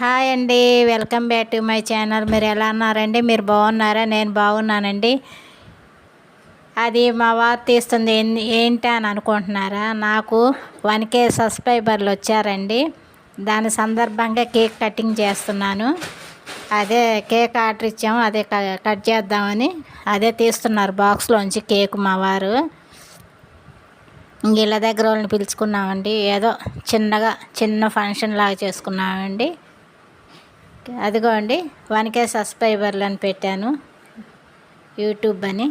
Hi అండి welcome back to my channel. మీరు ఎలా ఉన్నారండి? మీరు బాగున్నారా? నేను బాగున్నానండి. అది మా వారు తీస్తుంది ఏంటి అని అనుకుంటున్నారా? నాకు వన్ కే సబ్స్క్రైబర్లు వచ్చారండి. దాని సందర్భంగా కేక్ కటింగ్ చేస్తున్నాను. అదే కేక్ ఆర్డర్ ఇచ్చాము అదే క- కట్ చేద్దామని అదే తీస్తున్నారు బాక్స్లోంచి కేక్ మా వారు. ఇళ్ళ దగ్గర వాళ్ళని పిలుచుకున్నామండి. ఏదో చిన్నగా చిన్న ఫంక్షన్ లాగా చేసుకున్నామండి. అదిగోండి అండి వన్కే సబ్స్క్రైబర్లు అని పెట్టాను. యూట్యూబ్ అని.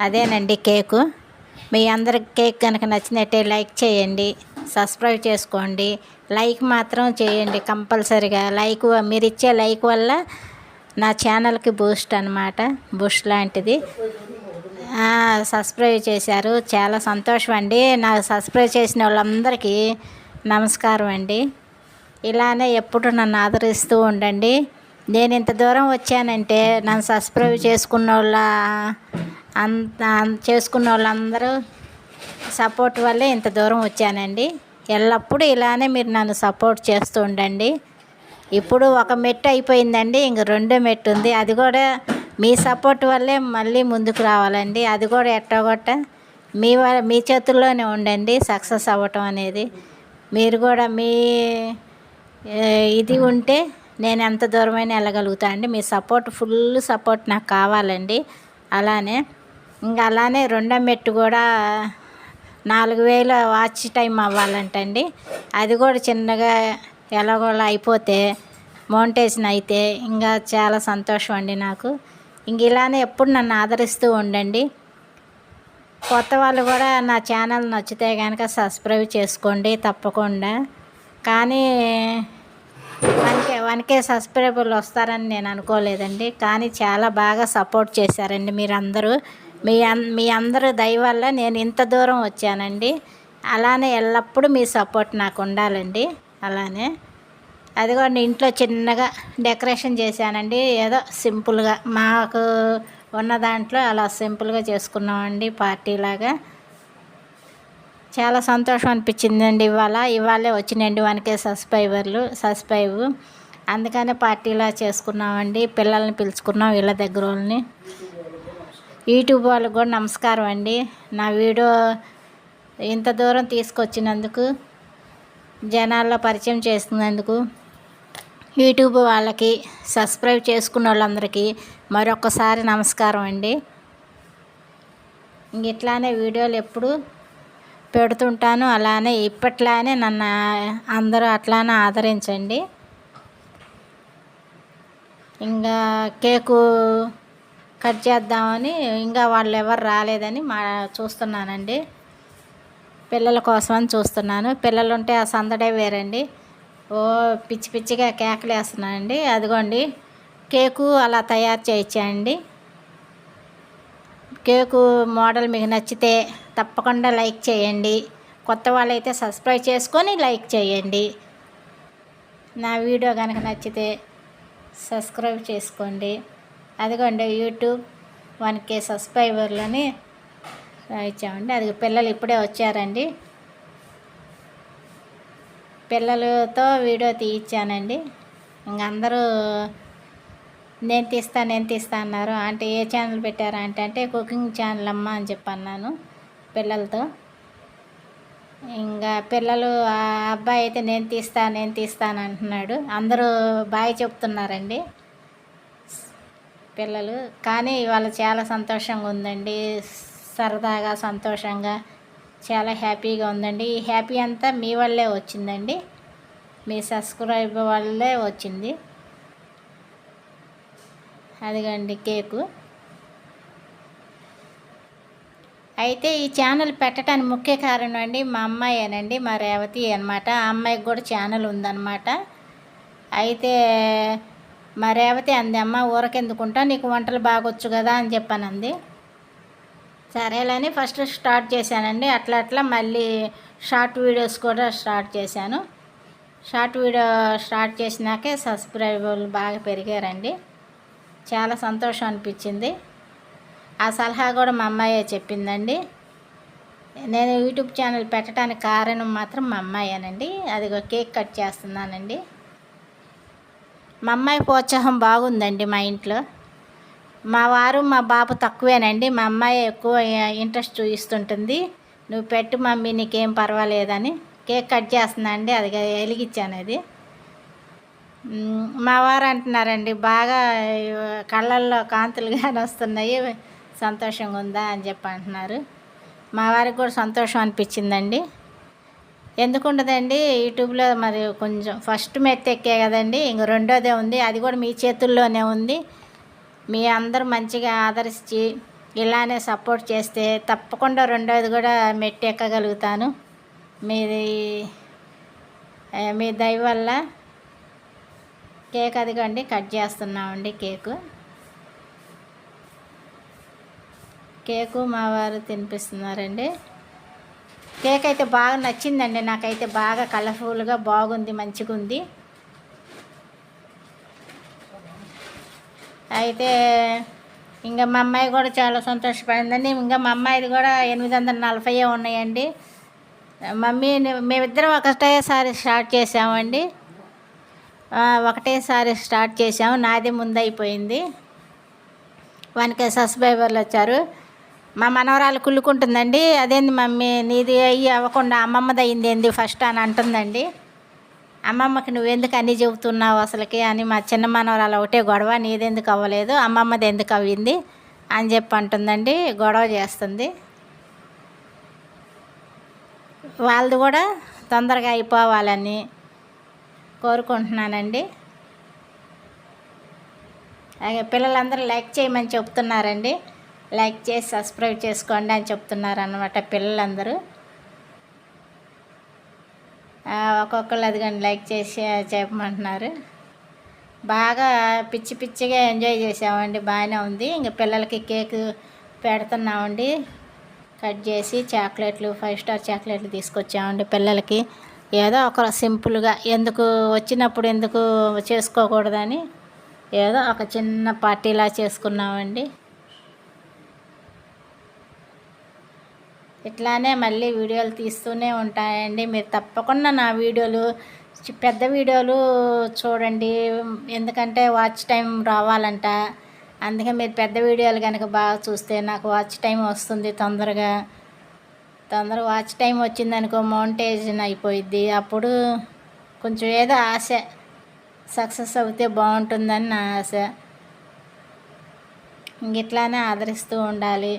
అదేనండి కేకు. మీ అందరికి కేక్ కనుక నచ్చినట్టే లైక్ చేయండి సబ్స్క్రైబ్ చేసుకోండి. లైక్ మాత్రం చేయండి కంపల్సరిగా. లైక్ మీరు ఇచ్చే లైక్ వల్ల నా ఛానల్కి బూస్ట్ అనమాట బూస్ట్ లాంటిది. సబ్స్క్రైబ్ చేశారు. చాలా సంతోషం అండి నాకు సబ్స్క్రైబ్ చేసిన వాళ్ళందరికీ నమస్కారం అండి. ఇలానే ఎప్పుడు నన్ను ఆదరిస్తూ ఉండండి. నేను ఇంత దూరం వచ్చానంటే నన్ను సబ్స్క్రైబ్ చేసుకున్న వాళ్ళ అంత చేసుకున్న వాళ్ళందరూ సపోర్ట్ వల్లే ఇంత దూరం వచ్చానండి. ఎల్లప్పుడూ ఇలానే మీరు నన్ను సపోర్ట్ చేస్తూ ఉండండి. ఇప్పుడు ఒక మెట్టు అయిపోయిందండి. ఇంక రెండో మెట్టు ఉంది. అది కూడా మీ సపోర్ట్ వల్లే మళ్ళీ ముందుకు రావాలండి. అది కూడా ఎట్టగొట్ట. మీ వ- మీ చేతుల్లోనే ఉండండి సక్సెస్ అవ్వటం అనేది. మీరు కూడా మీ ఇది ఉంటే నేను ఎంత దూరమైనా వెళ్ళగలుగుతా అండి. మీ సపోర్ట్ ఫుల్ సపోర్ట్ నాకు కావాలండి. అలానే ఇంకా అలానే రెండో మెట్టు కూడా నాలుగు వేల వాచ్ టైం అవ్వాలంటండి. అది కూడా చిన్నగా ఎలాగోలా అయిపోతే మౌంటేషన్ అయితే ఇంకా చాలా సంతోషం అండి నాకు. ఇంక ఇలానే ఎప్పుడు నన్ను ఆదరిస్తూ ఉండండి. కొత్త వాళ్ళు కూడా నా ఛానల్ నచ్చితే కనుక సబ్స్క్రైబ్ చేసుకోండి తప్పకుండా. కానీ వన్కే వన్కే సబ్స్క్రైబర్లు వస్తారని నేను అనుకోలేదండి. కానీ చాలా బాగా సపోర్ట్ చేశారండి మీరందరూ. మీ అన్ మీ అందరూ దయ వల్ల నేను ఇంత దూరం వచ్చానండి. అలానే ఎల్లప్పుడూ మీ సపోర్ట్ నాకు ఉండాలండి. అలానే అదిగోండి ఇంట్లో చిన్నగా డెకరేషన్ చేశానండి. ఏదో సింపుల్గా మాకు ఉన్న దాంట్లో అలా సింపుల్గా చేసుకున్నామండి పార్టీలాగా. చాలా సంతోషం అనిపించిందండి ఇవాళ. ఇవాళే వచ్చినండి వన్కే సబ్స్క్రైబర్లు సబ్స్క్రైబ్. అందుకనే పార్టీలా చేసుకున్నామండి. పిల్లల్ని పిలుచుకున్నాం వీళ్ళ దగ్గర వాళ్ళని. యూట్యూబ్ వాళ్ళకి కూడా నమస్కారం అండి. నా వీడియో ఇంత దూరం తీసుకొచ్చినందుకు జనాల్లో పరిచయం చేస్తున్నందుకు యూట్యూబ్ వాళ్ళకి సబ్స్క్రైబ్ చేసుకున్న వాళ్ళందరికీ మరొకసారి నమస్కారం అండి. ఇట్లానే వీడియోలు ఎప్పుడు పెడుతుంటాను. అలానే ఇప్పట్లానే నన్ను అందరూ అట్లానే ఆదరించండి. ఇంకా కేకు కట్ చేద్దామని ఇంకా వాళ్ళు ఎవరు రాలేదని మా చూస్తున్నానండి. పిల్లల కోసమని చూస్తున్నాను. పిల్లలు ఉంటే ఆ సందడే వేరండి. ఓ పిచ్చి పిచ్చిగా కేకలు వేస్తున్నానండి అదిగోండి కేకు అలా తయారు చేయించాయండి కేకు మోడల్ మీకు నచ్చితే తప్పకుండా లైక్ చేయండి. కొత్త వాళ్ళైతే సబ్స్క్రైబ్ చేసుకొని లైక్ చేయండి. నా వీడియో కనుక నచ్చితే సబ్స్క్రైబ్ చేసుకోండి. అదిగోండి యూట్యూబ్ వన్ కే సబ్స్క్రైబర్లని ఇచ్చామండి అది పిల్లలు ఇప్పుడే వచ్చారండి. పిల్లలతో వీడియో తీయించానండి. ఇంక అందరూ నేను తీస్తా నేను తీస్తా అన్నారు. అంటే ఏ ఛానల్ పెట్టారా అంటే అంటే కుకింగ్ ఛానల్ అమ్మ అని చెప్పి అన్నాను పిల్లలతో. ఇంకా పిల్లలు ఆ అబ్బాయి అయితే నేను తీస్తా నేను తీస్తాను అంటున్నాడు. అందరూ బాయ్ చెప్తున్నారండి. పిల్లలు కానీ ఇవాళ చాలా సంతోషంగా ఉందండి. సరదాగా సంతోషంగా చాలా హ్యాపీగా ఉందండి. ఈ హ్యాపీ అంతా మీ వల్లే వచ్చిందండి. మీ సబ్స్క్రైబ్ వల్లే వచ్చింది. అదిగండి కేకు. అయితే ఈ ఛానల్ పెట్టడానికి ముఖ్య కారణం అండి మా అమ్మాయేనండి మా రేవతి అనమాట ఆ అమ్మాయికి కూడా ఛానల్ ఉందన్నమాట. అయితే మా రేవతి అంది అమ్మ ఊరకెందుకుంటా నీకు వంటలు బాగొచ్చు కదా అని చెప్పానంది. సరేలని ఫస్ట్ స్టార్ట్ చేశానండి. అట్లా అట్లా మళ్ళీ షార్ట్ వీడియోస్ కూడా స్టార్ట్ చేశాను. షార్ట్ వీడియో స్టార్ట్ చేసినాకే సబ్స్క్రైబర్లు బాగా పెరిగారండి. చాలా సంతోషం అనిపించింది. ఆ సలహా కూడా మా అమ్మాయే చెప్పిందండి. నేను యూట్యూబ్ ఛానల్ పెట్టడానికి కారణం మాత్రం మా అమ్మాయేనండి. అది కేక్ కట్ చేస్తున్నానండి. మా అమ్మాయి ప్రోత్సాహం బాగుందండి మా ఇంట్లో. మా వారు మా బాబు తక్కువేనండి. మా అమ్మాయి ఎక్కువ ఇంట్రెస్ట్ చూపిస్తుంటుంది నువ్వు పెట్టు మమ్మీ నీకేం పర్వాలేదని. కేక్ కట్ చేస్తున్నా అండి. అది వెలిగించాను అది మా వారు అంటున్నారండి బాగా కళ్ళల్లో కాంతులు కానీ వస్తున్నాయి. సంతోషంగా ఉందా? అని చెప్పి అంటున్నారు. మా వారికి కూడా సంతోషం అనిపించిందండి. ఎందుకు ఉండదండి? యూట్యూబ్లో మరి కొంచెం ఫస్ట్ మెత్తెక్కే కదండి. ఇంక రెండోదే ఉంది. అది కూడా మీ చేతుల్లోనే ఉంది. మీ అందరూ మంచిగా ఆదరించి ఇలానే సపోర్ట్ చేస్తే తప్పకుండా రెండోది కూడా మెట్టు ఎక్కగలుగుతాను. మీది మీ దయ వల్ల కేక్ అదిగోండి కట్ చేస్తున్నామండి కేకు. కేకు మా వారు తినిపిస్తున్నారండి. కేక్ అయితే బాగా నచ్చిందండి నాకైతే బాగా కలర్ఫుల్గా బాగుంది మంచిగా ఉంది అయితే ఇంకా మా అమ్మాయి కూడా చాలా సంతోషపడిందండి ఇంకా మా అమ్మాయిది కూడా ఎనిమిది వందల నలభై ఉన్నాయండి. మమ్మీ నే- మేమిద్దరం ఒకటేసారి స్టార్ట్ చేసామండి ఒకటే ఒకటేసారి స్టార్ట్ చేసాము నాది ముందు అయిపోయింది వానికి సబ్స్క్రైబర్లు వచ్చారు. మా మనవరాలు కుళ్ళుకుంటుందండి. అదేంది మమ్మీ నీది అయ్యి అవ్వకుండా అమ్మమ్మది అయింది ఏంది ఫస్ట్ అని అంటుందండి. అమ్మమ్మకి నువ్వెందుకు అన్నీ చెబుతున్నావు అసలుకి అని మా చిన్న మనవరాలు ఒకటే గొడవ నీదెందుకు అవ్వలేదు అమ్మమ్మది ఎందుకు అవ్వింది అని చెప్పి అంటుందండి గొడవ చేస్తుంది. వాళ్ళది కూడా తొందరగా అయిపోవాలని కోరుకుంటున్నానండి. అలాగే పిల్లలందరూ లైక్ చేయమని చెప్తున్నారండి. లైక్ చేసి సబ్స్క్రైబ్ చేసుకోండి అని చెప్తున్నారు అనమాట పిల్లలందరూ. ఒక్కొక్కరు అది కానీ లైక్ చేసి చెప్పమంటున్నారు. బాగా పిచ్చి పిచ్చిగా ఎంజాయ్ చేసామండి బాగానే ఉంది. ఇంక పిల్లలకి కేక్ పెడుతున్నామండి. కట్ చేసి చాక్లెట్లు ఫైవ్ స్టార్ చాక్లెట్లు తీసుకొచ్చామండి పిల్లలకి. ఏదో ఒక సింపుల్గా ఎందుకు వచ్చినప్పుడు ఎందుకు చేసుకోకూడదని ఏదో ఒక చిన్న పార్టీలా చేసుకున్నామండి. ఇట్లానే మళ్ళీ వీడియోలు తీస్తూనే ఉంటాయండి. మీరు తప్పకుండా నా వీడియోలు పెద్ద వీడియోలు చూడండి. ఎందుకంటే వాచ్ టైం రావాలంట. అందుకే మీరు పెద్ద వీడియోలు కనుక బాగా చూస్తే నాకు వాచ్ టైం వస్తుంది తొందరగా. తొందరగా వాచ్ టైం వచ్చిందనుకో మౌంటేజ్ అయిపోయిద్ది. అప్పుడు కొంచెం ఏదో ఆశ సక్సెస్ అవుతే బాగుంటుందని నా ఆశ. ఇంక ఇట్లానే ఆదరిస్తూ ఉండాలి.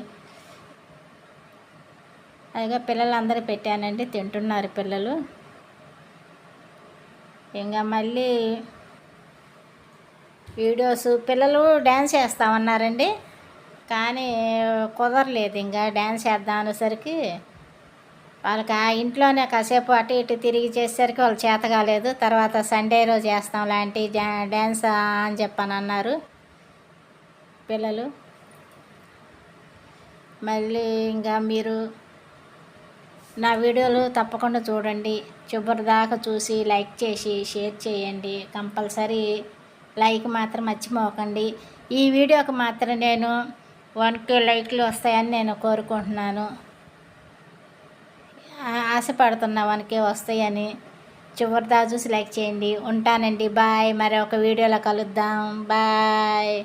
అదిగా పిల్లలందరూ పెట్టానండి తింటున్నారు పిల్లలు. ఇంకా మళ్ళీ వీడియోస్ పిల్లలు డ్యాన్స్ చేస్తామన్నారండి. కానీ కుదరలేదు ఇంకా డ్యాన్స్ చేద్దాం అనేసరికి వాళ్ళకి ఆ ఇంట్లోనే కాసేపు అటు ఇటు తిరిగి చేసేసరికి వాళ్ళు చేత కాలేదు. తర్వాత సండే రోజు చేస్తాం లాంటి డ్యాన్స్ అని చెప్పని అన్నారు పిల్లలు. మళ్ళీ ఇంకా మీరు నా వీడియోలు తప్పకుండా చూడండి. చివరిదాకా చూసి లైక్ చేసి షేర్ చేయండి. కంపల్సరీ లైక్ మాత్రం మర్చిపోకండి. ఈ వీడియోకి మాత్రం నేను వన్ కే లైక్లు వస్తాయని నేను కోరుకుంటున్నాను. ఆశపడుతున్నా వన్ కే వస్తాయని. చివరి చూసి లైక్ చేయండి. ఉంటానండి. బాయ్. మరి ఒక వీడియోలో కలుద్దాం. బాయ్.